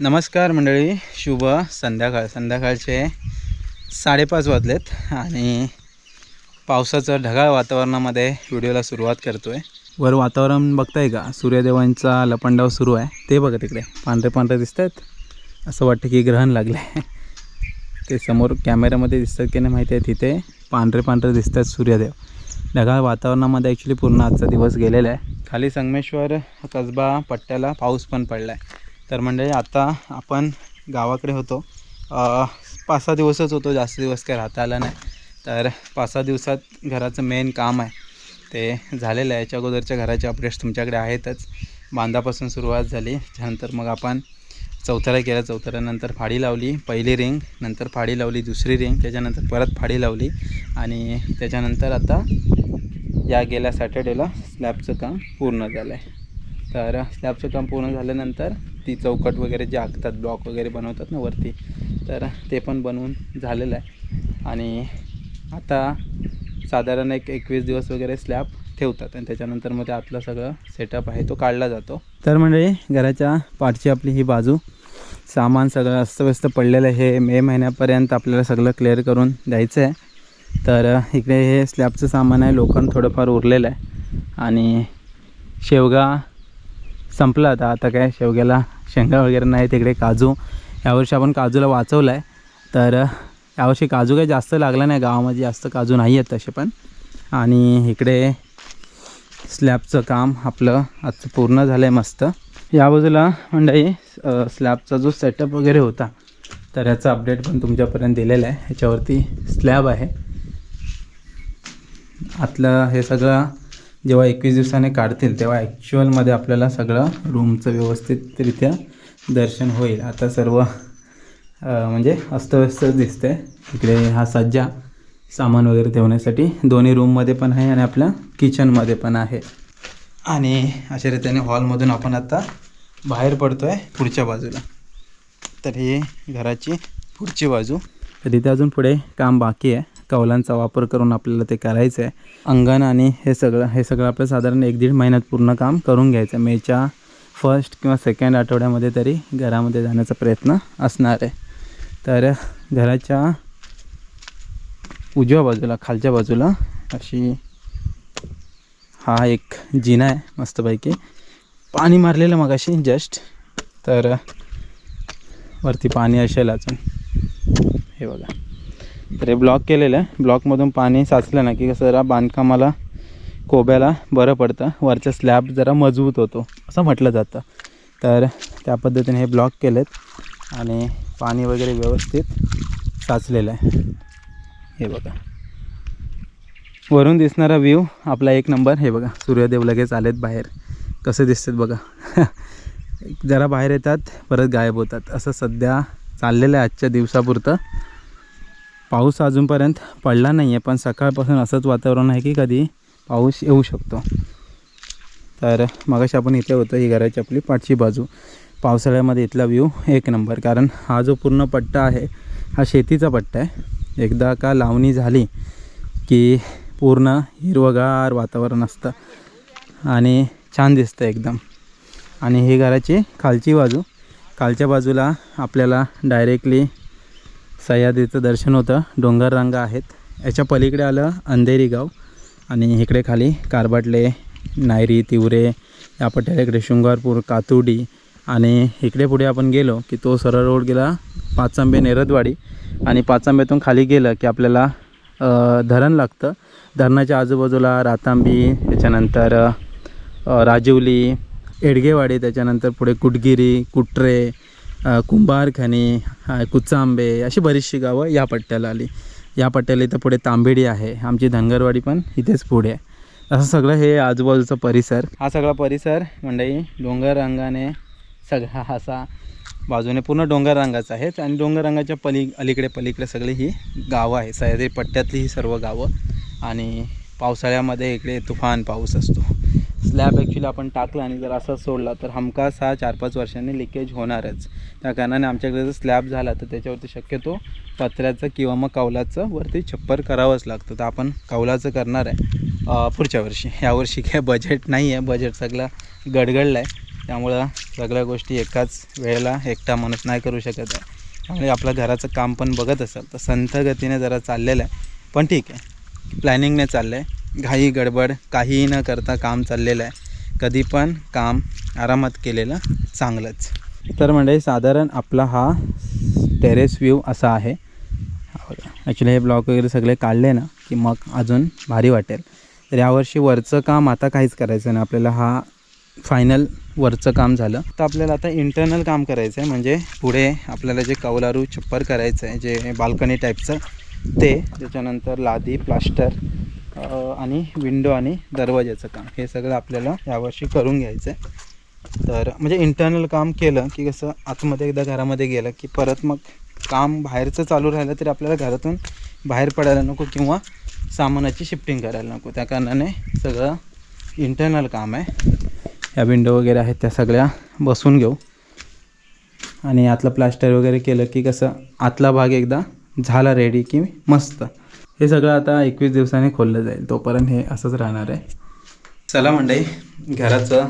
नमस्कार मंडळी शुभ संध्याकाळ. संध्याकाळचे साडेपाच वाजलेत आणि पावसाचं ढगाळ वातावरणामध्ये व्हिडिओला सुरुवात करतो आहे वर वातावरण बघताय का? सूर्यदेवांचा लपंडाव सुरू आहे. ते बघा तिकडे. पांढरे पांढरे दिसत आहेत असं वाटतं की ग्रहण लागलं आहे ते समोर कॅमेऱ्यामध्ये दिसतात की नाही माहिती आहे. तिथे पांढरे पांढरे दिसत आहेत सूर्यदेव. ढगाळ वातावरणामध्ये ॲक्च्युली पूर्ण आजचा दिवस गेलेला आहे. खाली संगमेश्वर कसबा पट्ट्याला पाऊस पण पडला आहे तर म्हणजे आता आपण गावाकडे होतो. पाच सहा दिवसच होतो जास्त दिवस काय राहता आला नाही. तर पाच सहा दिवसात घराचं मेन काम आहे. ते झालेलं आहे. याच्या अगोदरच्या घराचे अपडेट्स तुमच्याकडे आहेतच. बांधापासून सुरुवात झाली. त्यानंतर मग आपण चौथारा केलं. चौथऱ्यानंतर फाडी लावली पहिली रिंग नंतर फाडी लावली दुसरी रिंग त्याच्यानंतर परत फाडी लावली आणि त्याच्यानंतर आता या गेल्या सॅटर्डेला स्लॅबचं काम पूर्ण झालं आहे तर स्लॅबचं काम पूर्ण झाल्यानंतर ती चौकट वगैरे जे आखतात ब्लॉक वगैरे बनवतात ना वरती तर ते पण बनवून झालेलं आहे. आणि आता साधारण एक एकवीस दिवस वगैरे स्लॅब ठेवतात आणि त्याच्यानंतर मग ते आतलं सगळं सेटअप आहे तो काढला जातो. तर म्हणजे घराच्या पाठची आपली ही बाजू सामान सगळं अस्तव्यस्त पडलेलं आहे. हे मे महिन्यापर्यंत आपल्याला सगळं क्लिअर करून द्यायचं आहे. तर इकडे हे स्लॅबचं सामान आहे लोखंड थोडंफार उरलेलं आहे. आणि शेवगा संपलं आता. आता काय शेवग्याला शेंगा वगैरे नाही तिकडे काजू. यावर्षी आपण काजूला वाचवलं आहे तर यावर्षी काजू काही जास्त लागला नाही गावामध्ये जास्त काजू नाही आहेत तसे पण. आणि इकडे स्लॅबचं काम आपलं आजचं पूर्ण झालं आहे मस्त. या बाजूला मंडळी स्लॅबचा जो सेटअप वगैरे होता तर याचा अपडेट पण तुमच्यापर्यंत दिलेला आहे. ह्याच्यावरती स्लॅब आहे. आतलं हे सगळं जेव्हा एकवीस दिवसाने काढतील तेव्हा ॲक्च्युअलमध्ये आपल्याला सगळं रूमचं व्यवस्थितरित्या दर्शन होईल. आता सर्व म्हणजे अस्तव्यस्तच दिसतं आहे इकडे हा सज्जा सामान वगैरे ठेवण्यासाठी दोन्ही रूममध्ये पण आहे आणि आपल्या किचनमध्ये पण आहे. आणि अशा रीतीने हॉलमधून आपण आता बाहेर पडतो आहे पुढच्या बाजूला. तर ही घराची पुढची बाजू. तर तिथे अजून पुढे काम बाकी आहे. कौलांचा वापर करून आपल्याला ते करायचं आहे अंगण आणि हे सगळं हे सगळं आपलं साधारण एक दीड महिन्यात पूर्ण काम करून घ्यायचं. आहे मेच्या फर्स्ट किंवा सेकंड आठवड्यामध्ये तरी घरामध्ये जाण्याचा प्रयत्न असणार आहे. तर घराच्या उजव्या बाजूला खालच्या बाजूला अशी हा एक जिना आहे मस्तपैकी. पाणी मारलेलं मग अशी जस्ट तर वरती पाणी असेल अजून. हे बघा. तर हे ब्लॉक केलेलं आहे. ब्लॉकमधून पाणी साचलं ना की कसं जरा बांधकामाला कोब्याला बरं पडतं. वरचा स्लॅब जरा मजबूत होतो असं म्हटलं जातं. तर त्या पद्धतीने हे ब्लॉक केलेत आणि पाणी वगैरे व्यवस्थित साचलेलं आहे. हे बघा. वरून दिसणारा व्ह्यू आपला एक नंबर हे बघा सूर्यदेव लगेच आलेत बाहेर. कसे दिसतात बघा. जरा बाहेर येतात परत गायब होतात. असं सध्या चाललेलं आहे आजच्या दिवसापुरतं. पाऊस अजूनपर्यंत पडला नाही आहे पण सकाळपासून असंच वातावरण आहे की कधी पाऊस येऊ शकतो. तर मगाशी आपण इथे होतो ही घराची आपली पाठची बाजू. पावसाळ्यामध्ये इथला व्ह्यू एक नंबर कारण हा जो पूर्ण पट्टा आहे हा शेतीचा पट्टा आहे. एकदा का लावणी झाली की पूर्ण हिरवगार वातावरण असतं. आणि छान दिसतं एकदम. आणि ही घराची खालची बाजू. खालच्या बाजूला आपल्याला डायरेक्टली सह्याद्रीचं दर्शन होतं. डोंगर रांगा आहेत. याच्या पलीकडे आलं अंधेरी गाव. आणि इकडे खाली कारबाटले नायरी तिवरे या पट्ट्याकडे इकडे शृंगारपूर कातुडी आणि इकडे पुढे आपण गेलो की तो सरळ रोड गेला पाचांबे नेरदवाडी. आणि पाचांब्यातून खाली गेलं की आपल्याला धरण लागतं. धरणाच्या आजूबाजूला रातांबी त्याच्यानंतर राजिवली एडगेवाडी त्याच्यानंतर पुढे कुटगिरी कुट्रे अ, कुंभारखनी कुचांबे अशी बरीचशी गावं या पट्ट्याला आली. या पट्ट्याला इथं पुढे तांबेडी आहे. आमची धनगरवाडी पण इथेच पुढे. आहे असं सगळं हे आजूबाजूचा परिसर. हा सगळा परिसर मंडई डोंगर रंगाने सगळा असा बाजूने पूर्ण डोंगर रंगाचा आहे आणि डोंगर रंगाच्या पली अलीकडे पलीकडे सगळी ही गावं आहे सह्याद्री पट्ट्यातली ही सर्व गावं. आणि पावसाळ्यामध्ये इकडे तुफान पाऊस असतो. स्लॅब ॲक्च्युली आपण टाकला आणि जर असा सोडला तर हमखास हा चार पाच वर्षांनी लिकेज होणारच. त्या कारणाने आमच्याकडे जर स्लॅब झाला तर त्याच्यावरती शक्यतो पत्र्याचं किंवा मग कौलाचं वरती छप्पर करावंच लागतं. तर आपण कौलाचं करणार आहे. पुढच्या वर्षी. यावर्षी काय बजेट नाही आहे बजेट सगळं गडगडलं आहे त्यामुळं सगळ्या गोष्टी एकाच वेळेला एकटा माणूस नाही करू शकत आहे. त्यामुळे आपलं घराचं काम पण बघत असाल. तर संथ गतीने जरा चाललेलं आहे. पण ठीक आहे. प्लॅनिंगने चाललं आहे घाई गडबड काहीही न करता काम चाललेलं आहे. कधी पण काम आरामात केलेलं चांगलंच. तर म्हणजे साधारण आपला हा टेरेस व्ह्यू असा आहे. ॲक्च्युली हे ब्लॉक वगैरे सगळे काढले ना की मग अजून भारी वाटेल. तर यावर्षी वरचं काम आता काहीच करायचं नाही. आपल्याला हा फायनल वरचं काम झालं. तर आपल्याला आता इंटरनल काम करायचं आहे. म्हणजे पुढे आपल्याला जे कौलारू छप्पर करायचं आहे जे बाल्कनी टाईपचं ते. त्याच्यानंतर लादी प्लास्टर आणि विंडो आणि दरवाज्याचं काम. हे सगळं आपल्याला यावर्षी करून घ्यायचं आहे तर म्हणजे इंटरनल काम केलं की कसं आतमध्ये एकदा घरामध्ये गेलं की परत मग काम बाहेरचं चालू राहिलं तरी आपल्याला घरातून बाहेर पडायला नको किंवा सामानाची शिफ्टिंग करायला नको. त्या कारणाने सगळं इंटरनल काम आहे. या विंडो वगैरे आहेत त्या सगळ्या बसून घेऊ. आणि आतलं प्लास्टर वगैरे केलं की कसं आतला भाग एकदा झाला रेडी की मस्त. हे सगळं आता एकवीस दिवसांनी खोललं जाईल. तोपर्यंत हे असंच राहणार आहे. चला मंडळी घराचं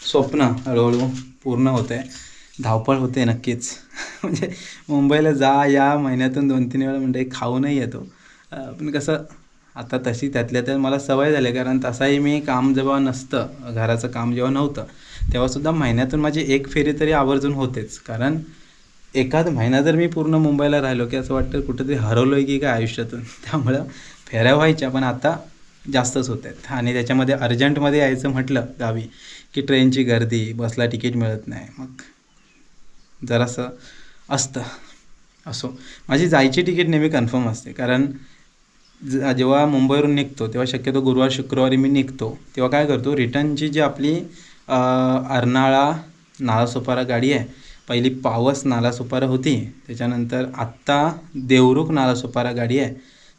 स्वप्न हळूहळू पूर्ण होतं आहे धावपळ होते नक्कीच. म्हणजे मुंबईला जा या महिन्यातून दोन तीन वेळा म्हणजे खाऊनही येतो. पण कसं आता तशी त्यातल्या त्यात मला सवय झाली कारण तसाही मी काम जेव्हा नसतं घराचं काम जेव्हा नव्हतं तेव्हासुद्धा महिन्यातून माझी एक फेरी तरी आवर्जून होतेच. कारण एखाद महिना जर मी पूर्ण मुंबईला राहिलो की असं वाटतं कुठंतरी हरवलो आहे की काय आयुष्यातून त्यामुळं फेऱ्या व्हायच्या पण आता जास्तच होत आहेत. आणि त्याच्यामध्ये अर्जंटमध्ये यायचं म्हटलं गावी की ट्रेनची गर्दी बसला तिकीट मिळत नाही मग जरासं असतं. असो. माझी जायची तिकीट नेहमी कन्फर्म असते कारण ज- जेव्हा मुंबईवरून निघतो तेव्हा शक्यतो गुरुवार शुक्रवारी मी निघतो. तेव्हा काय करतो रिटर्नची जी आपली अर्नाळा नालासोपारा गाडी आहे पहिली पावस नालासोपारा होती त्याच्यानंतर आत्ता देवरुख नालासोपारा गाडी आहे.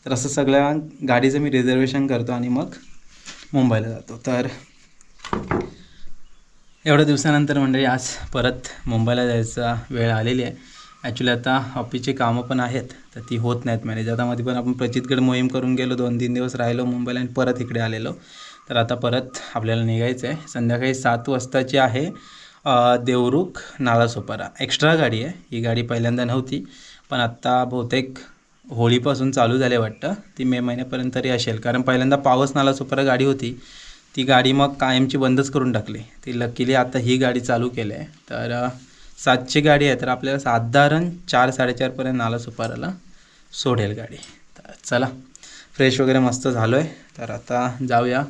तर असं सगळ्या गाडीचं मी रिझर्वेशन करतो आणि मग मुंबईला जातो. तर एवढ्या दिवसानंतर मंडळी आज परत मुंबईला जायचा वेळ आलेली आहे. ॲक्च्युली आता ऑफिसची कामं पण आहेत तर ती होत नाहीत मॅनेज आता मध्ये पण आपण प्रचितगड मोहीम करून गेलो दोन तीन दिवस राहिलो मुंबईला आणि परत इकडे आलेलो. तर आता परत आपल्याला निघायचं आहे संध्याकाळी सात वाजताची आहे. देवरुख नालासोपारा. एक्स्ट्रा गाडी आहे. ही गाडी पहिल्यांदा नव्हती पण आत्ता बहुतेक होळीपासून चालू झाले वाटतं. ती मे महिन्यापर्यंत तरी असेल. कारण पहिल्यांदा पावस नालासोपारा गाडी होती. ती गाडी मग कायमची बंदच करून टाकली. ती लकीली आता ही गाडी चालू केली आहे. तर सातची गाडी आहे. तर आपल्याला साधारण चार साडेचारपर्यंत नालासोपाराला सोडेल गाडी. तर चला फ्रेश वगैरे मस्त झालो आहे तर आता जाऊया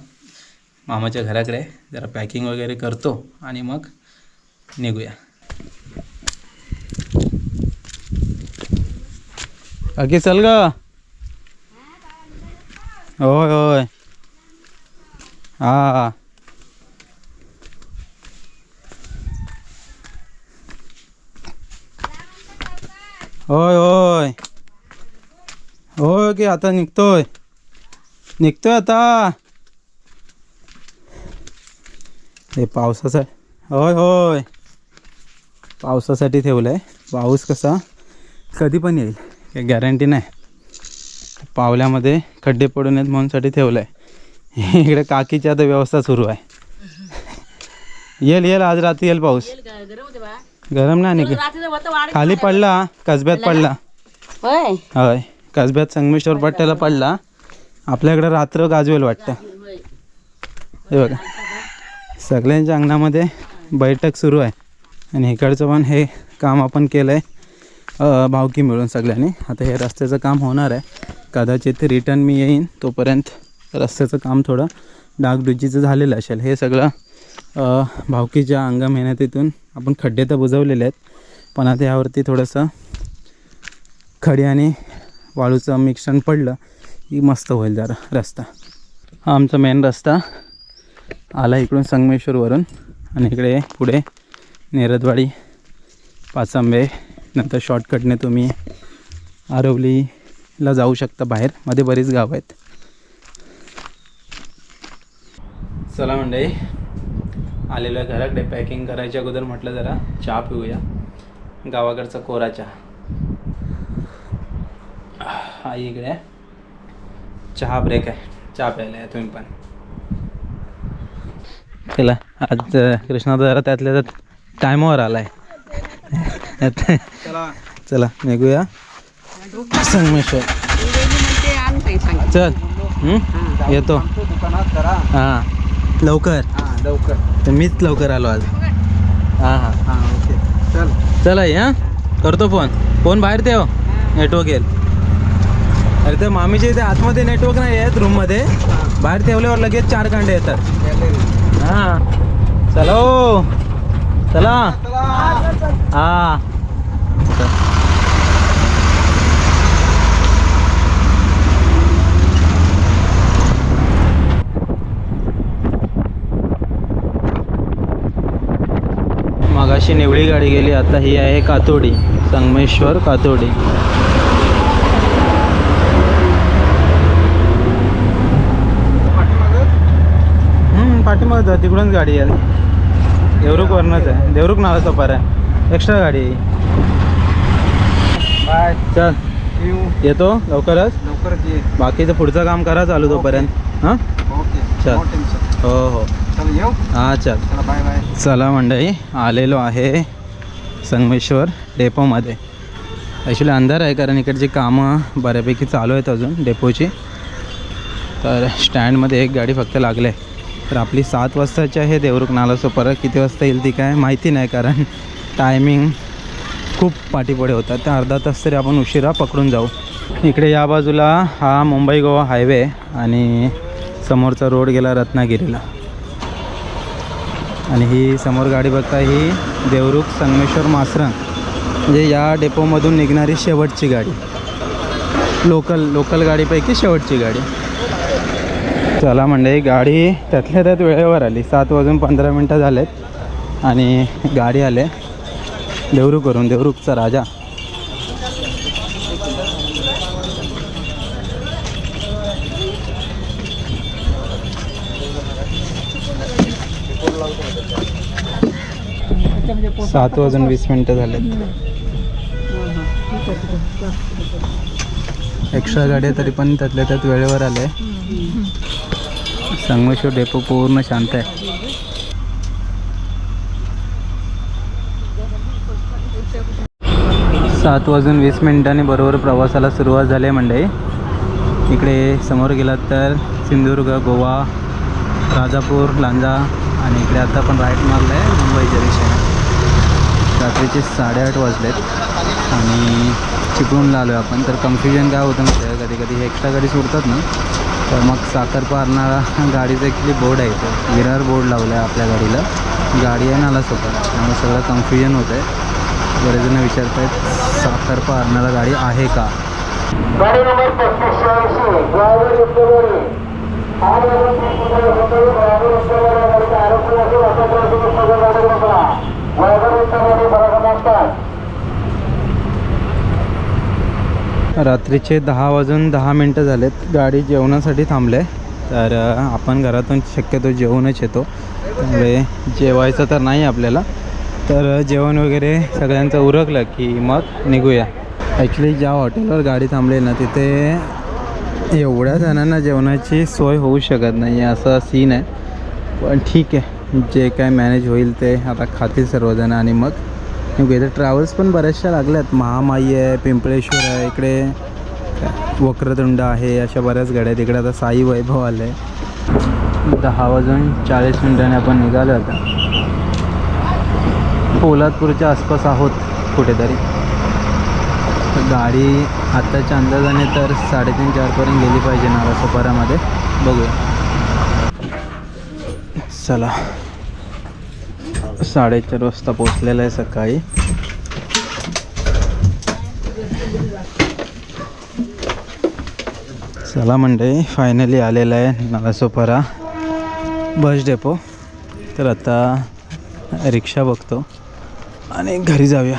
मामाच्या घराकडे. जरा पॅकिंग वगैरे करतो आणि मग निघूया. अगे चल ग. होय होय. हा. होय होय. होय की आता निघतोय. निघतोय आता. हे पावसाचा होय होय. पावसासाठी ठेवलं आहे पाऊस कसा? कधी पण येईल. काही गॅरंटी नाही. पावल्यामध्ये खड्डे पडू नयेत म्हणूनसाठी ठेवलं आहे इकडे काकीची आता व्यवस्था सुरू आहे. येईल येईल. आज रात्री येईल पाऊस. गरम नाही निघ खाली पडला कसब्यात पडला. होय. होय. कसब्यात संगमेश्वर पट्ट्याला पडला. आपल्याकडे रात्र गाजवेल वाटतं. हे बघा. सगळ्यांच्या अंगणामध्ये बैठक सुरू आहे. आणि इकडचं पण हे काम आपण केलं आहे भावकी मिळून सगळ्यांनी. आता हे रस्त्याचं काम होणार आहे. कदाचित रिटर्न मी येईन तोपर्यंत रस्त्याचं काम थोडं डागडुजीचं झालेलं असेल. हे सगळं भावकीच्या अंगा मेहनतीतून आपण खड्डे तर बुजवलेले आहेत. पण आता यावरती थोडंसं खडी आणि वाळूचं मिश्रण पडलं की मस्त होईल जरा रस्ता. हा आमचा मेन रस्ता आला इकडून संगमेश्वरवरून आणि इकडे पुढे नेरदवाडी पाचांबे नंतर शॉर्टकटने तुम्ही आरवलीला जाऊ शकता बाहेर. मध्ये बरीच गावं आहेत. चला मंडळी आलेलो आहे घराकडे. पॅकिंग करायच्या अगोदर म्हटलं जरा चहा पिऊया. गावाकडचा कोरा चहा आई इकडे चहा ब्रेक आहे. चहा प्यायला या तुम्ही पण. चला आज कृष्णा जरा त्यातल्या त्यात टायमावर आलाय. चला. निघूया. संगमेश्वर चल. हं? येतो. हां. लवकर. लवकर. तर मीच लवकर आलो आज. हां हां. हां ओके. चल. चला हां. करतो फोन. फोन बाहेर ठेव. नेटवर्क येईल. अरे तर मामीच्या इथे आतमध्ये नेटवर्क नाही आहेत रूममध्ये. बाहेर ठेवल्यावर लगेच चार कांडे येतात. हां. चला हो. चला. हा. मगाशी निवळी गाडी गेली आता ही आहे कातोडी संगमेश्वर कातोडी. हम्म, पाठीमागं जा तिकडूनच गाडी आहे देवरुख वरनच आहे. देवरुख नावाचा पार. आहे एक्स्ट्रा गाडी. बाय. चल. येतो? लवकरच? लवकरच ये. बाकीचं पुढचं काम करा चालू तोपर्यंत. हां? ओके. चल. हो हो. चल येऊ? हां चल. चला बाय बाय. चला मंडळी आलेलो आहे संगमेश्वर डेपोमध्ये. ॲक्च्युली अंधार आहे कारण इकडची कामं बऱ्यापैकी चालू आहेत अजून डेपोची. तर स्टँडमध्ये एक गाडी फक्त लागली. आहे तर आपली सात वाजताची आहे देवरुख नालासो परत किती वाजता येईल ती काय माहिती नाही कारण टायमिंग खूप पाठीपुढे होतात त्या अर्धा तास तरी आपण उशिरा पकडून जाऊ. इकडे या बाजूला हा मुंबई गोवा हायवे आणि समोरचा रोड गेला रत्नागिरीला. आणि ही समोर गाडी बघता ही देवरुख संगमेश्वर मासरंग म्हणजे या डेपोमधून निघणारी शेवटची गाडी. लोकल लोकल गाडीपैकी शेवटची गाडी. चला म्हणजे गाडी त्यातल्या त्यात वेळेवर आली. सात वाजून पंधरा मिनटं झालेत आणि गाडी आले. देवरुखवरून देवरुखचा राजा. सात वाजून वीस मिनटं झालेत. एक्स्ट्रा गाड्या तरी पण त्यातल्या त्यात वेळेवर आले. संगमेश्वर डेपो पूर्ण शांत आहे. सात वाजून वीस मिनिटांनी बरोबर प्रवासाला सुरुवात झाली आहे इकडे समोर गेलात तर सिंधुदुर्ग गोवा राजापूर लांजा आणि इकडे आता पण राईट मारलं आहे मुंबईच्या दिशेने रात्रीचे साडेआठ वाजलेत आणि चिपळूणला आलो आहे आपण. तर कन्फ्युजन काय होतं माहिती कधी कधी एक्स्ट्रा गाडी सोडतात ना तर मग साखर पारणारा गाडीचं ॲक्च्युली बोर्ड आहे तो विरार बोर्ड लावला आहे आपल्या गाडीला. गाडी आहे नाला सोबत. त्यामुळे सगळं कन्फ्युजन होतं आहे बरेच जण विचारत आहेत साखर पारणारा गाडी आहे का? गाडी नंबर ड्रायव्हर उत्तरवाडी आठ वाजून तीस मिनिटाला सकाळी ड्रायव्हर उत्तरवाडी गाडीचा आरोपी असेल अशा पद्धतीने सगळं गाडी बसला ड्रायव्हर उत्तरवाडी बरोबर नसतात रात्रीचे दहा वाजून दहा मिनटं झालेत. गाडी जेवणासाठी थांबले. तर आपण घरातून शक्यतो जेवूनच येतो. त्यामुळे जेवायचं तर नाही आपल्याला. तर जेवण वगैरे सगळ्यांचं उरकलं की मग निघूया. ॲक्च्युली ज्या हॉटेलवर गाडी थांबली ना तिथे एवढ्या जणांना जेवणाची सोय होऊ शकत नाही. असा सीन आहे. पण ठीक आहे. जे काय मॅनेज होईल ते आता खातील सर्वजण आणि मग वेदर ट्रॅव्हल्स पण बऱ्याचशा लागल्यात. महामाई आहे पिंपळेश्वर आहे इकडे वक्रतुंड आहे अशा बऱ्याच गाड्या आहेत. इकडे आता साई वैभव आलं आहे दहा वाजून चाळीस मिनिटांनी आपण निघालो आता. पोलादपूरच्या आसपास आहोत कुठेतरी. तर गाडी आत्ताच्या अंदाजाने तर साडेतीन चारपर्यंत गेली पाहिजे नारासोपारामध्ये. बघूया. चला. साडेचार वाजता पोचलेलं आहे सकाळी. चला मंडळी फायनली आलेलं आहे नालासोपारा बस डेपो तर आता रिक्षा बघतो आणि घरी जाऊया.